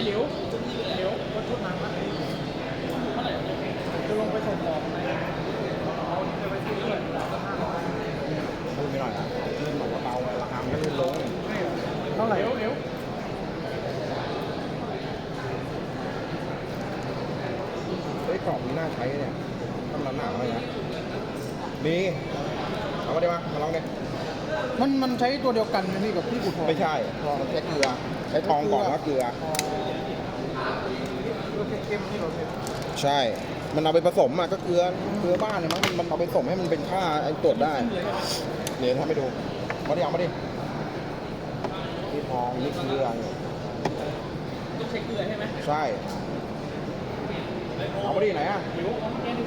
อ้เหลียวเหลียวรถชุดน้ำนะเท่าไหร่จะลงไปส่งของไหมเอาจะไปซื้อด้วยพูดไม่หน่อยนะขึ้นหน่อยเบาราคาไมันก็ขึ้ลงเท่าไหร่เหลียวเหลียวเฮ้ยกรอบนี้น่าใช้เนี่ยทำหนาๆเลยนะมีเอามาดิมามาลองดิมันมันใช้ตัวเดียวกันไหมพี่กับที่ขุดทองไม่ใช่มันใช้เกลือใช้ทองก่อนแล้วเกลือ เข้มๆที่เราเห็นใช่ มันเอาไปผสมอะก็เกลือเกลือบ้านเนี่ยมั้งมันมันเอาไปผสมให้มันเป็นค่าไอ้ตรวจได้เดี๋ยวทำให้ดูมาดิเอามาดินี่ทองนี่เกลือเนี่ยต้องใช้เกลือใช่ไหมใช่เอามาดิไหนอะเหลียวเอามาแค่นี้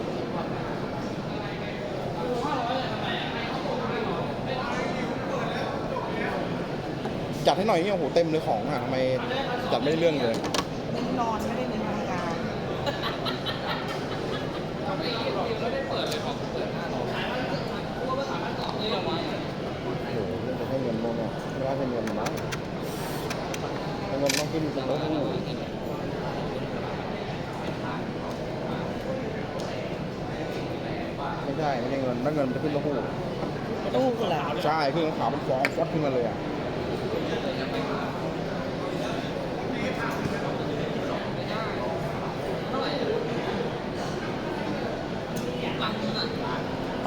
จัดให้หน่อยเนี่ยโอ้โหเต็มเลยของอะทำไมจัดไม่ได้เรื่องเลย นอนไม่ได้เน้นทำงาน โอ้โหเรื่องจะให้เงินโมเนี่ยไม่ได้ให้เงินนะให้เงินต้องขึ้นเป็นรถตู้ไม่ใช่ไม่ใช่เงินถ้าเงินมันจะขึ้นรถตู้ตู้คืออะไรใช่ขึ้นขาวมันฟองฟอดขึ้นมาเลยอะ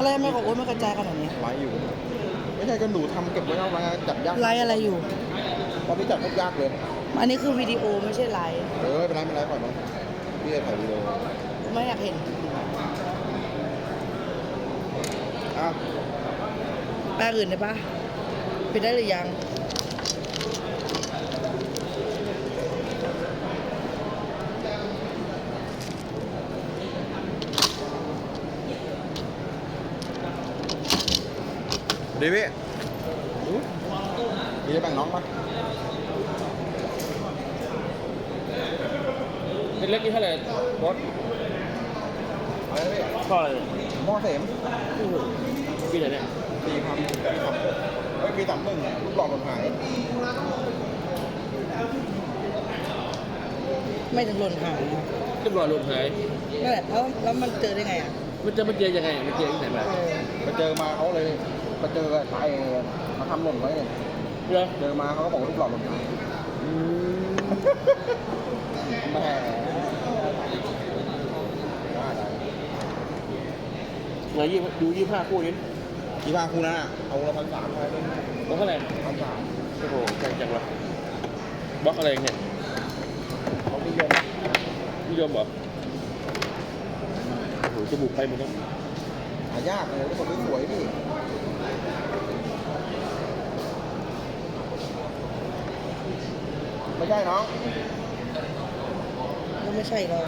อะไรไม่ของโอ๊ตไม่กระจายขนาดนี้ไลฟ์อยู่ ไม่ใช่ก็หนูทำเก็บไว้เอาไว้จัดยากไลฟ์อะไรอยู่ ตอนนี้จัดโคตรยากเลย อันนี้คือวิดีโอไม่ใช่ไลฟ์เออไม่เป็นไรไม่เป็นไรปล่อยมันพี่จะถ่ายวีดีโอไม่อยากเห็นอะ แป้งอื่นได้ปะปิดได้หรือยัง ดีพี่มีจะแบ่งน้องปะเป็นเล็กนี่เท่าไหร่บอสอะไรนะพี่เท่าไหร่หม้อเสมปีไหนเนี่ยสี่พันปีสามเฮ้ยปีสามหนึ่งลูกหลอกหล่นหายไม่ถึงหล่นหายเรียบร้อยหลุดหายนั่นแหละแล้วแล้วมันเจอได้ไงอะมันจะมาเจอยังไงมันเจอที่ไหนมาเออไปเจอมาเขาเลย ไปเจอตายมาทำหล่นไว้เนี่ยเหรอเจอมาเขาก็บอกว่าลูกหลอกหล่นหายอืมแม่ได้ได้ไหนยี่ดูยี่ห้าคู่นี้ที่บ้านคุณน่ะเอาละพันสามไปเลยบล็อกเท่าไหร่พันสามโอ้โหแพงจังวะบล็อกอะไรเนี่ยเขานิยมนิยมเหรอโอ้โหจมูกใครมันต้องหายากเลยทุกคนสวยๆพี่ ไม่ใช่น้องก็ไม่ใช่เรา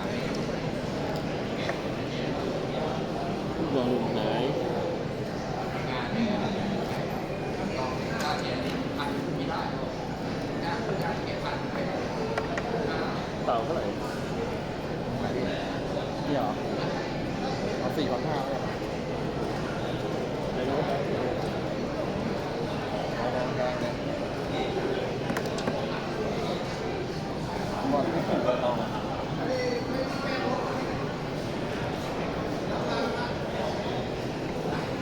ลองหลุดหายเต่าเท่าไหร่นี่เหรอเอาสี่พันห้าแล้วกัน ไหนดู เอาแพงๆเลยหมด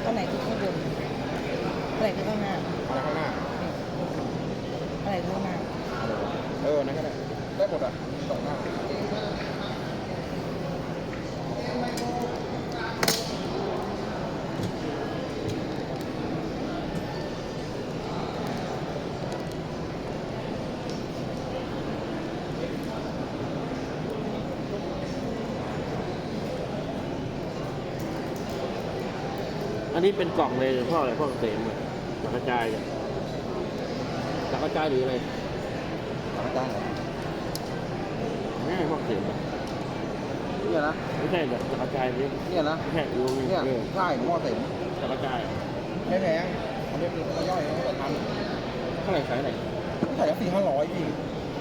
อันไหนคือข้างบนอันไหนคือข้างหน้า อะไรข้างหน้า อันไหนคือข้างหน้า เออนั่นก็ได้ได้หมดอะสองหน้าอันนี้เป็นกล่องเลยหรือพ่ออะไรพ่อเกษมอะสังกระจายเนี่ยสังกระจายหรืออะไร สองจ้างเหรอไม่ใช่พ่อเกษมอะเนี่ยนะไม่ใช่แบบสังกระจายนี่เนี่ยนะไม่ใช่ดูเนี่ยเออใช่หม้อเต็มสังกระจายอะไม่แพงอันนี้เป็นย่อยเขาแต่ทเท่าไหร่ขายไหนำใส่ละสี่ห้าร้อยพี่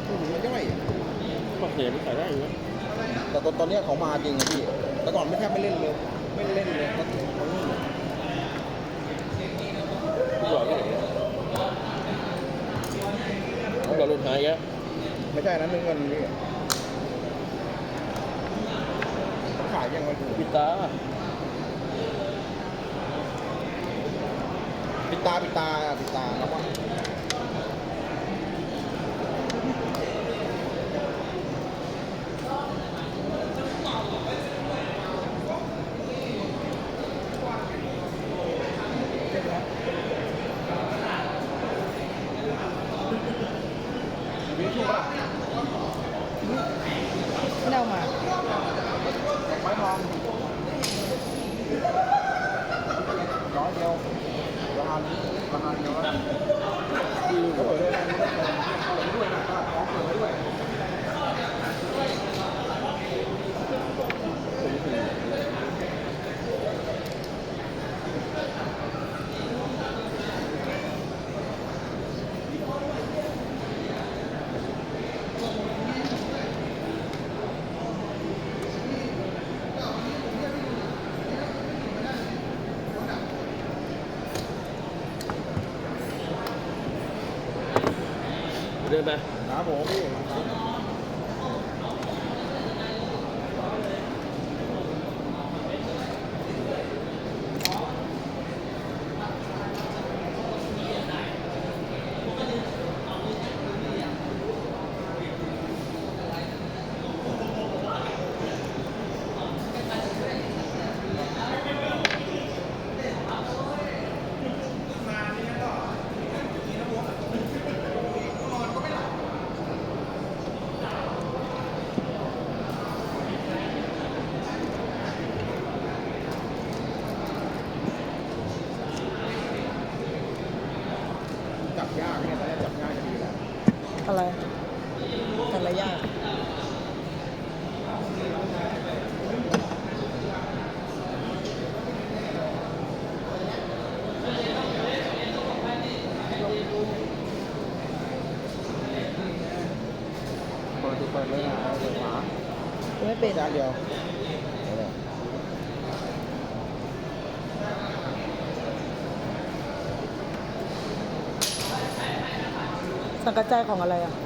พูดถึงมันย่อยอะพ่อเกษมขายได้อยู่นะแต่ตอนตอนเนี้ยเขามาจริงอะพี่ แต่ก่อนไม่แทบไม่เล่นเลย ไม่เล่นเลยแล้วเขาเล่นเลยทุกหลอดที่ไหนทุกหลอดหลุดหายแกฮ ไม่ใช่นั้นเงินนี่ขายยังไงถูกปิดตาปิดตาปิดตาปิดตาแล้วว่า ไม่ได้เอามา ไม้ทองร้ อยเดียวราคานี้ราคาเดียวนะดีก็เปิดได้ไม่ได้เปิดเปิดด้วยนะก็ของเปิดไว้ด้วย เดินไปครับผมพี่จับยากเนี่ยตอนแรกจับยากจะดีแหละ อะไรกันระยะเปิดดูเปิดเลยนะเปิดฝาไม่เป็นจานเดียวเอาเลย สังกัดใจของอะไรอะ